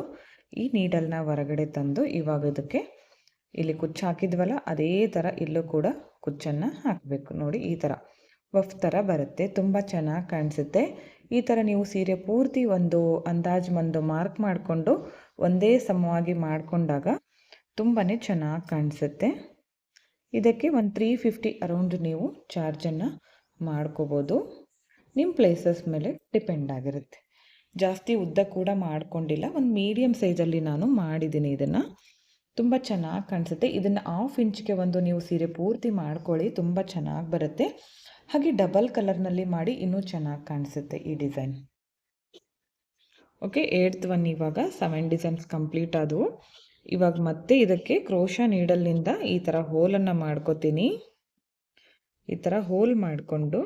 ಈ ನೀಡಲ್ನ ಹೊರಗಡೆ ತಂದು ಇವಾಗ ಇದಕ್ಕೆ ಇಲ್ಲಿ ಕುಚ್ಚು ಹಾಕಿದ್ವಲ್ಲ, ಅದೇ ಥರ ಇಲ್ಲೂ ಕೂಡ ಕುಚ್ಚನ್ನು ಹಾಕಬೇಕು. ನೋಡಿ ಈ ಥರ ವಫ್ ಥರ ಬರುತ್ತೆ. ತುಂಬ ಚೆನ್ನಾಗಿ ಕಾಣಿಸುತ್ತೆ. ಈ ಥರ ನೀವು ಸೀರೆ ಪೂರ್ತಿ ಒಂದು ಅಂದಾಜು ಒಂದು ಮಾರ್ಕ್ ಮಾಡಿಕೊಂಡು ಒಂದೇ ಸಮವಾಗಿ ಮಾಡಿಕೊಂಡಾಗ ತುಂಬಾ ಚೆನ್ನಾಗಿ ಕಾಣಿಸುತ್ತೆ. ಇದಕ್ಕೆ ಒಂದು ತ್ರೀ ಫಿಫ್ಟಿ ಅರೌಂಡ್ ನೀವು ಚಾರ್ಜನ್ನು ಮಾಡ್ಕೋಬೋದು. ನಿಮ್ಮ ಪ್ಲೇಸಸ್ ಮೇಲೆ ಡಿಪೆಂಡ್ ಆಗಿರುತ್ತೆ. ಜಾಸ್ತಿ ಉದ್ದ ಕೂಡ ಮಾಡ್ಕೊಂಡಿಲ್ಲ. ಒಂದು ಮೀಡಿಯಮ್ ಸೈಜಲ್ಲಿ ನಾನು ಮಾಡಿದ್ದೀನಿ ಇದನ್ನು. ತುಂಬ ಚೆನ್ನಾಗಿ ಕಾಣಿಸುತ್ತೆ. ಇದನ್ನು ಹಾಫ್ ಇಂಚ್ಗೆ ಒಂದು ನೀವು ಸೀರೆ ಪೂರ್ತಿ ಮಾಡ್ಕೊಳ್ಳಿ, ತುಂಬ ಚೆನ್ನಾಗಿ ಬರುತ್ತೆ. ಹಾಗೆ ಡಬಲ್ ಕಲರ್ನಲ್ಲಿ ಮಾಡಿ ಇನ್ನೂ ಚೆನ್ನಾಗಿ ಕಾಣಿಸುತ್ತೆ ಈ ಡಿಸೈನ್. ಓಕೆ ಏಟ್ತ್ ಒನ್ ಇವಾಗ ಸೆವೆನ್ ಡಿಸೈನ್ಸ್ ಕಂಪ್ಲೀಟ್ ಆದವು. ಇವಾಗ ಮತ್ತೆ ಇದಕ್ಕೆ ಕ್ರೋಶ ನೀಡಲ್ನಿಂದ ಈ ಥರ ಹೋಲನ್ನು ಮಾಡ್ಕೋತೀನಿ. ಈ ಥರ ಹೋಲ್ ಮಾಡಿಕೊಂಡು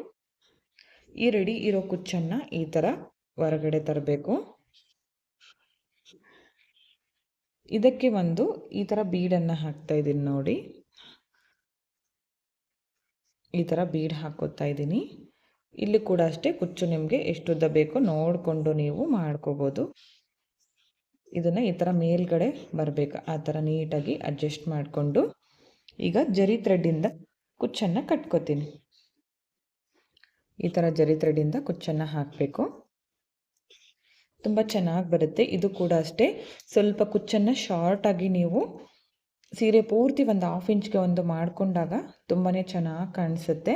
ಈ ರೆಡಿ ಇರೋ ಕುಚ್ಚನ್ನು ಈ ಥರ ಹೊರಗಡೆ ತರಬೇಕು. ಇದಕ್ಕೆ ಒಂದು ಈ ಥರ ಬೀಡನ್ನು ಹಾಕ್ತಾ ಇದ್ದೀನಿ ನೋಡಿ. ಈ ಥರ ಬೀಡ್ ಹಾಕೋತಾ ಇದ್ದೀನಿ. ಇಲ್ಲಿ ಕೂಡ ಅಷ್ಟೇ ಕುಚ್ಚು ನಿಮಗೆ ಎಷ್ಟುದ್ದ ಬೇಕೋ ನೋಡಿಕೊಂಡು ನೀವು ಮಾಡ್ಕೋಬೋದು. ಇದನ್ನು ಈ ಥರ ಮೇಲ್ಗಡೆ ಬರಬೇಕು. ಆ ಥರ ನೀಟಾಗಿ ಅಡ್ಜಸ್ಟ್ ಮಾಡಿಕೊಂಡು ಈಗ ಜರಿ ಥ್ರೆಡ್ಡಿಂದ ಕುಚ್ಚನ್ನು ಕಟ್ಕೋತೀನಿ. ಈ ಥರ ಜರಿ ಥ್ರೆಡ್ಡಿಂದ ಕುಚ್ಚನ್ನು ಹಾಕಬೇಕು. ತುಂಬ ಚೆನ್ನಾಗಿ ಬರುತ್ತೆ. ಇದು ಕೂಡ ಅಷ್ಟೇ. ಸ್ವಲ್ಪ ಕುಚ್ಚನ್ನು ಶಾರ್ಟಾಗಿ ನೀವು ಸೀರೆ ಪೂರ್ತಿ ಒಂದು ಹಾಫ್ ಇಂಚ್ಗೆ ಒಂದು ಮಾಡಿಕೊಂಡಾಗ ತುಂಬಾ ಚೆನ್ನಾಗಿ ಕಾಣಿಸುತ್ತೆ.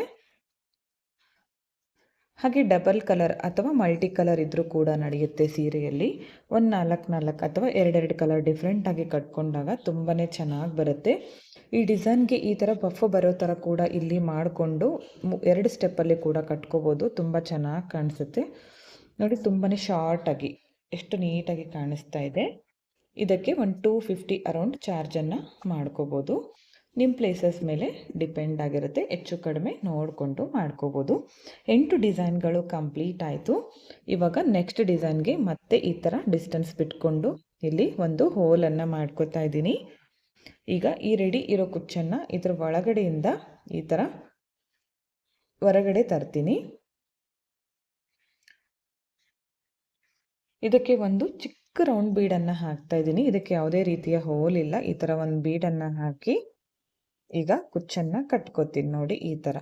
ಹಾಗೆ ಡಬಲ್ ಕಲರ್ ಅಥವಾ ಮಲ್ಟಿ ಕಲರ್ ಇದ್ದರೂ ಕೂಡ ನಡೆಯುತ್ತೆ ಸೀರೆಯಲ್ಲಿ. ಒಂದು ನಾಲ್ಕು ನಾಲ್ಕು ಅಥವಾ ಎರಡೆರಡು ಕಲರ್ ಡಿಫ್ರೆಂಟಾಗಿ ಕಟ್ಕೊಂಡಾಗ ತುಂಬಾ ಚೆನ್ನಾಗಿ ಬರುತ್ತೆ. ಈ ಡಿಸೈನ್ಗೆ ಈ ಥರ ಬಫ್ ಬರೋ ಥರ ಕೂಡ ಇಲ್ಲಿ ಮಾಡಿಕೊಂಡು ಎರಡು ಸ್ಟೆಪ್ಪಲ್ಲಿ ಕೂಡ ಕಟ್ಕೋಬೋದು. ತುಂಬ ಚೆನ್ನಾಗಿ ಕಾಣಿಸುತ್ತೆ. ನೋಡಿ ತುಂಬಾ ಶಾರ್ಟಾಗಿ ಎಷ್ಟು ನೀಟಾಗಿ ಕಾಣಿಸ್ತಾ ಇದೆ. ಇದಕ್ಕೆ ಒಂದು ಟೂ ಫಿಫ್ಟಿ ಅರೌಂಡ್ ಚಾರ್ಜನ್ನು ಮಾಡ್ಕೋಬೋದು. ನಿಮ್ಮ ಪ್ಲೇಸಸ್ ಮೇಲೆ ಡಿಪೆಂಡ್ ಆಗಿರುತ್ತೆ, ಹೆಚ್ಚು ಕಡಿಮೆ ನೋಡಿಕೊಂಡು ಮಾಡ್ಕೋಬೋದು. ಎಂಟು ಡಿಸೈನ್ಗಳು ಕಂಪ್ಲೀಟ್ ಆಯಿತು. ಇವಾಗ ನೆಕ್ಸ್ಟ್ ಡಿಸೈನ್ಗೆ ಮತ್ತೆ ಈ ಥರ ಡಿಸ್ಟೆನ್ಸ್ ಬಿಟ್ಕೊಂಡು ಇಲ್ಲಿ ಒಂದು ಹೋಲನ್ನು ಮಾಡ್ಕೋತಾ ಇದ್ದೀನಿ. ಈಗ ಈ ರೆಡಿ ಇರೋ ಕುಚ್ಚನ್ನು ಇದರ ಒಳಗಡೆಯಿಂದ ಈ ಥರ ಹೊರಗಡೆ ತರ್ತೀನಿ. ಇದಕ್ಕೆ ಒಂದು ಚಿಕ್ಕ ರೌಂಡ್ ಬೀಡನ್ನು ಹಾಕ್ತಾ ಇದ್ದೀನಿ. ಇದಕ್ಕೆ ಯಾವುದೇ ರೀತಿಯ ಹೋಲ್ ಇಲ್ಲ. ಈ ಥರ ಒಂದು ಬೀಡನ್ನು ಹಾಕಿ ಈಗ ಕುಚ್ಚನ್ನು ಕಟ್ಕೋತೀನಿ ನೋಡಿ ಈ ಥರ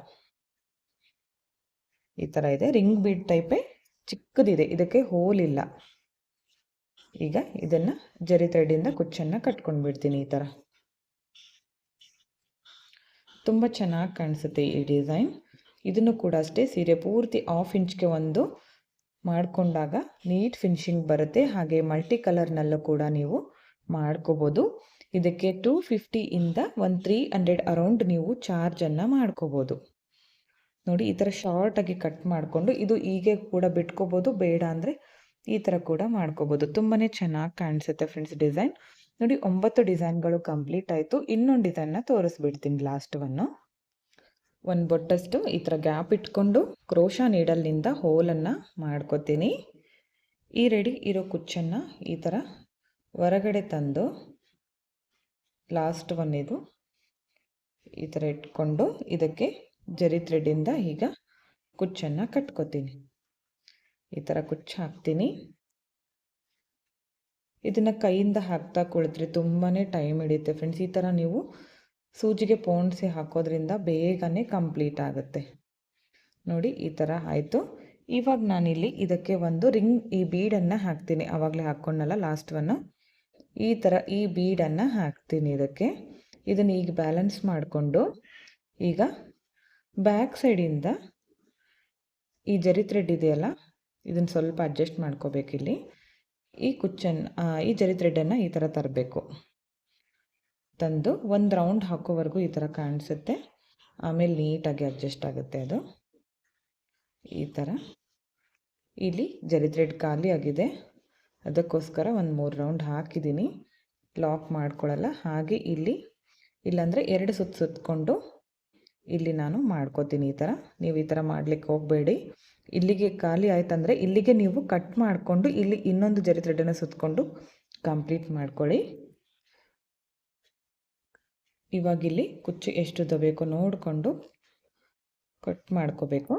ಈ ಥರ ಇದೆ. ರಿಂಗ್ ಬೀಡ್ ಟೈಪೇ ಚಿಕ್ಕದಿದೆ. ಇದಕ್ಕೆ ಹೋಲ್ ಇಲ್ಲ. ಈಗ ಇದನ್ನು ಜರಿ ಥ್ರೆಡ್ಡಿಂದ ಕುಚ್ಚನ್ನು ಕಟ್ಕೊಂಡು ಬಿಡ್ತೀನಿ ಈ ಥರ ತುಂಬ ಚೆನ್ನಾಗಿ ಕಾಣಿಸುತ್ತೆ ಈ ಡಿಸೈನ್ ಇದನ್ನು ಕೂಡ ಅಷ್ಟೇ ಸೀರೆ ಪೂರ್ತಿ ಆಫ್ ಇಂಚ್ಗೆ ಒಂದು ಮಾಡಿಕೊಂಡಾಗ ನೀಟ್ ಫಿನಿಶಿಂಗ್ ಬರುತ್ತೆ. ಹಾಗೆ ಮಲ್ಟಿ ಕಲರ್ನಲ್ಲೂ ಕೂಡ ನೀವು ಮಾಡ್ಕೋಬೋದು. ಇದಕ್ಕೆ ಟೂ ಫಿಫ್ಟಿಯಿಂದ ಒಂದು ತ್ರೀ ಹಂಡ್ರೆಡ್ ಅರೌಂಡ್ ನೀವು ಚಾರ್ಜನ್ನು ಮಾಡ್ಕೋಬೋದು. ನೋಡಿ, ಈ ಥರ ಶಾರ್ಟಾಗಿ ಕಟ್ ಮಾಡಿಕೊಂಡು ಇದು ಹೀಗೆ ಕೂಡ ಬಿಟ್ಕೋಬೋದು. ಬೇಡ ಅಂದರೆ ಈ ಥರ ಕೂಡ ಮಾಡ್ಕೋಬೋದು. ತುಂಬಾ ಚೆನ್ನಾಗಿ ಕಾಣಿಸುತ್ತೆ ಫ್ರೆಂಡ್ಸ್ ಡಿಸೈನ್ ನೋಡಿ, ಒಂಬತ್ತು ಡಿಸೈನ್ಗಳು ಕಂಪ್ಲೀಟ್ ಆಯಿತು. ಇನ್ನೊಂದು ಡಿಸೈನ್ನ ತೋರಿಸ್ಬಿಡ್ತೀನಿ ಲಾಸ್ಟ್ ಒನ್ನು ಒಂದು ಬೊಟ್ಟಷ್ಟು ಈ ಥರ ಗ್ಯಾಪ್ ಇಟ್ಕೊಂಡು ಕ್ರೋಶ ನೀಡಲ್ನಿಂದ ಹೋಲನ್ನು ಮಾಡ್ಕೋತೀನಿ. ಈ ರೆಡಿ ಇರೋ ಕುಚ್ಚನ್ನು ಈ ಥರ ಹೊರಗಡೆ ತಂದು ಲಾಸ್ಟ್ ಒನ್ ಇದು ಈ ಥರ ಇಟ್ಕೊಂಡು ಇದಕ್ಕೆ ಜರಿ ಥ್ರೆಡ್ಡಿಂದ ಈಗ ಕುಚ್ಚನ್ನು ಕಟ್ಕೋತೀನಿ. ಈ ಥರ ಕುಚ್ಚು ಹಾಕ್ತೀನಿ. ಇದನ್ನು ಕೈಯಿಂದ ಹಾಕ್ತಾ ಕುಳಿತರೆ ತುಂಬಾ ಟೈಮ್ ಹಿಡಿಯುತ್ತೆ. ಫ್ರೆಂಡ್ಸ್ ಈ ಥರ ನೀವು ಸೂಜಿಗೆ ಪೋಣಿಸಿ ಹಾಕೋದ್ರಿಂದ ಬೇಗನೆ ಕಂಪ್ಲೀಟ್ ಆಗುತ್ತೆ. ನೋಡಿ, ಈ ಥರ ಆಯಿತು. ಇವಾಗ ನಾನಿಲ್ಲಿ ಇದಕ್ಕೆ ಒಂದು ರಿಂಗ್ ಈ ಬೀಡನ್ನು ಹಾಕ್ತೀನಿ. ಆವಾಗಲೇ ಹಾಕ್ಕೊಂಡಲ್ಲ ಲಾಸ್ಟ್ ಒನ್ ಈ ಥರ ಈ ಬೀಡನ್ನು ಹಾಕ್ತೀನಿ ಇದಕ್ಕೆ. ಇದನ್ನು ಈಗ ಬ್ಯಾಲೆನ್ಸ್ ಮಾಡಿಕೊಂಡು ಈಗ ಬ್ಯಾಕ್ ಸೈಡಿಂದ ಈ ಜರಿ ಥ್ರೆಡ್ ಇದೆಯಲ್ಲ, ಇದನ್ನು ಸ್ವಲ್ಪ ಅಡ್ಜಸ್ಟ್ ಮಾಡ್ಕೋಬೇಕಿಲ್ಲಿ. ಈ ಕುಚ್ಚನ್ನು ಈ ಜರಿ ಥ್ರೆಡನ್ನು ಈ ಥರ ತರಬೇಕು. ತಂದು ಒಂದು ರೌಂಡ್ ಹಾಕೋವರೆಗೂ ಈ ಥರ ಕಾಣಿಸುತ್ತೆ. ಆಮೇಲೆ ನೀಟಾಗಿ ಅಡ್ಜಸ್ಟ್ ಆಗುತ್ತೆ ಅದು. ಈ ಥರ ಇಲ್ಲಿ ಜರಿ ಥ್ರೆಡ್ ಖಾಲಿ ಆಗಿದೆ. ಅದಕ್ಕೋಸ್ಕರ ಒಂದು ಮೂರು ರೌಂಡ್ ಹಾಕಿದ್ದೀನಿ ಲಾಕ್ ಮಾಡ್ಕೊಳ್ಳಲ್ಲ ಹಾಗೆ ಇಲ್ಲಿ, ಇಲ್ಲಾಂದರೆ ಎರಡು ಸುತ್ತು ಸುತ್ತಕೊಂಡು ಇಲ್ಲಿ ನಾನು ಮಾಡ್ಕೋತೀನಿ ಈ ಥರ ನೀವು ಈ ಥರ ಮಾಡಲಿಕ್ಕೆ ಹೋಗಬೇಡಿ. ಇಲ್ಲಿಗೆ ಖಾಲಿ ಆಯ್ತಂದರೆ ಇಲ್ಲಿಗೆ ನೀವು ಕಟ್ ಮಾಡಿಕೊಂಡು ಇಲ್ಲಿ ಇನ್ನೊಂದು ಜರಿ ಥ್ರೆಡನ್ನು ಸುತ್ತಕೊಂಡು ಕಂಪ್ಲೀಟ್ ಮಾಡ್ಕೊಳ್ಳಿ. ಇವಾಗ ಇಲ್ಲಿ ಕುಚ್ಚು ಎಷ್ಟು ಬೇಕೋ ನೋಡಿಕೊಂಡು ಕಟ್ ಮಾಡ್ಕೋಬೇಕು.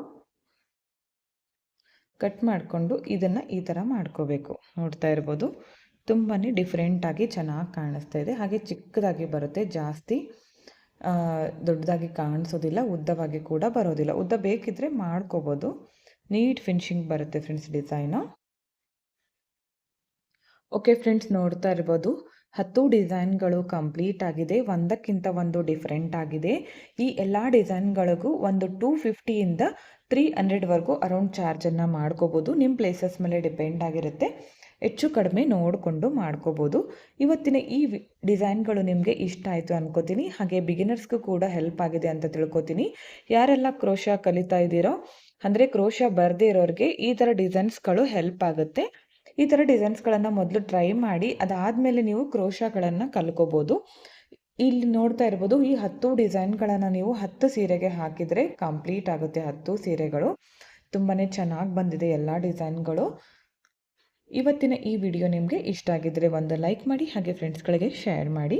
ಕಟ್ ಮಾಡಿಕೊಂಡು ಇದನ್ನು ಈ ಥರ ಮಾಡ್ಕೋಬೇಕು. ನೋಡ್ತಾ ಇರ್ಬೋದು. ತುಂಬಾ ಡಿಫ್ರೆಂಟಾಗಿ ಚೆನ್ನಾಗಿ ಕಾಣಿಸ್ತಾ ಇದೆ. ಹಾಗೆ ಚಿಕ್ಕದಾಗಿ ಬರುತ್ತೆ, ಜಾಸ್ತಿ ದೊಡ್ಡದಾಗಿ ಕಾಣಿಸೋದಿಲ್ಲ, ಉದ್ದವಾಗಿ ಕೂಡ ಬರೋದಿಲ್ಲ. ಉದ್ದ ಬೇಕಿದ್ರೆ ಮಾಡ್ಕೋಬೋದು. ನೀಟ್ ಫಿನಿಶಿಂಗ್ ಬರುತ್ತೆ ಫ್ರೆಂಡ್ಸ್ ಡಿಸೈನು. ಓಕೆ ಫ್ರೆಂಡ್ಸ್ ನೋಡ್ತಾ ಇರ್ಬೋದು. ಹತ್ತು ಡಿಸೈನ್ಗಳು ಕಂಪ್ಲೀಟ್ ಆಗಿದೆ, ಒಂದಕ್ಕಿಂತ ಒಂದು ಡಿಫ್ರೆಂಟ್ ಆಗಿದೆ. ಈ ಎಲ್ಲ ಡಿಸೈನ್ಗಳಿಗೂ ಒಂದು ಟೂ ಫಿಫ್ಟಿಯಿಂದ ತ್ರೀ ಹಂಡ್ರೆಡ್ವರೆಗೂ ಅರೌಂಡ್ ಚಾರ್ಜನ್ನು ಮಾಡ್ಕೋಬೋದು. ನಿಮ್ಮ ಪ್ಲೇಸಸ್ ಮೇಲೆ ಡಿಪೆಂಡ್ ಆಗಿರುತ್ತೆ. ಹೆಚ್ಚು ಕಡಿಮೆ ನೋಡಿಕೊಂಡು ಮಾಡ್ಕೋಬೋದು. ಇವತ್ತಿನ ಈ ಡಿಸೈನ್ಗಳು ನಿಮಗೆ ಇಷ್ಟ ಆಯಿತು ಅನ್ಕೋತೀನಿ. ಹಾಗೆ ಬಿಗಿನರ್ಸ್ಗೂ ಕೂಡ ಹೆಲ್ಪ್ ಆಗಿದೆ ಅಂತ ತಿಳ್ಕೊತೀನಿ. ಯಾರೆಲ್ಲ ಕ್ರೋಶ ಕಲಿತಾ ಇದ್ದೀರೋ, ಅಂದರೆ ಕ್ರೋಶ ಬರದೇ ಇರೋರಿಗೆ ಈ ಥರ ಡಿಸೈನ್ಸ್ಗಳು ಹೆಲ್ಪ್ ಆಗುತ್ತೆ. ಈ ಥರ ಡಿಸೈನ್ಸ್ಗಳನ್ನು ಮೊದಲು ಟ್ರೈ ಮಾಡಿ, ಅದಾದಮೇಲೆ ನೀವು ಕ್ರೋಶಾಗಳನ್ನು ಕಲ್ಕೋಬೋದು. ಇಲ್ಲಿ ನೋಡ್ತಾ ಇರ್ಬೋದು, ಈ ಹತ್ತು ಡಿಸೈನ್ಗಳನ್ನು ನೀವು ಹತ್ತು ಸೀರೆಗೆ ಹಾಕಿದರೆ ಕಂಪ್ಲೀಟ್ ಆಗುತ್ತೆ ಹತ್ತು ಸೀರೆಗಳು. ತುಂಬಾ ಚೆನ್ನಾಗಿ ಬಂದಿದೆ ಎಲ್ಲ ಡಿಸೈನ್ಗಳು. ಇವತ್ತಿನ ಈ ವಿಡಿಯೋ ನಿಮಗೆ ಇಷ್ಟ ಆಗಿದ್ದರೆ ಒಂದು ಲೈಕ್ ಮಾಡಿ, ಹಾಗೆ ಫ್ರೆಂಡ್ಸ್ಗಳಿಗೆ ಶೇರ್ ಮಾಡಿ.